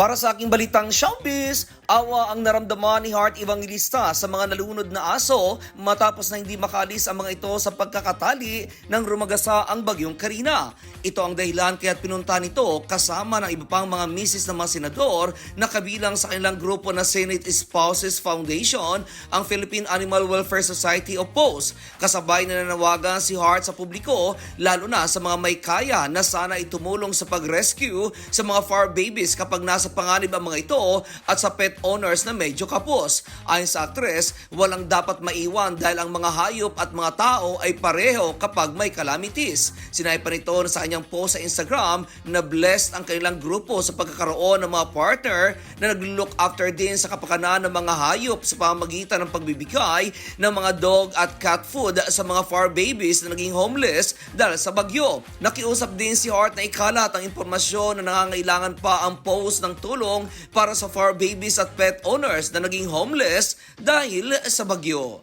Para sa aking balitang showbiz, awa ang naramdaman ni Heart Evangelista sa mga nalunod na aso matapos na hindi makalis ang mga ito sa pagkakatali ng rumagasa ang bagyong Karina. Ito ang dahilan kaya't pinunta nito kasama ng iba pang mga misis ng mga senador na kabilang sa kanilang grupo na Senate Spouses Foundation, ang Philippine Animal Welfare Society o POS. Kasabay na nanawagan si Heart sa publiko lalo na sa mga may kaya na sana itumulong sa pag-rescue sa mga far babies kapag nasa panganib ang mga ito at sa pet owners na medyo kapos. Ayon sa aktres, walang dapat maiwan dahil ang mga hayop at mga tao ay pareho kapag may calamities. Sinabi pa nito sa kanyang post sa Instagram na blessed ang kanilang grupo sa pagkakaroon ng mga partner na nag-look after din sa kapakanan ng mga hayop sa pamamagitan ng pagbibigay ng mga dog at cat food sa mga far babies na naging homeless dahil sa bagyo. Nakiusap din si Hart na ikalat ang impormasyon na nangangailangan pa ang post ng tulong para sa far babies at pet owners na naging homeless dahil sa bagyo.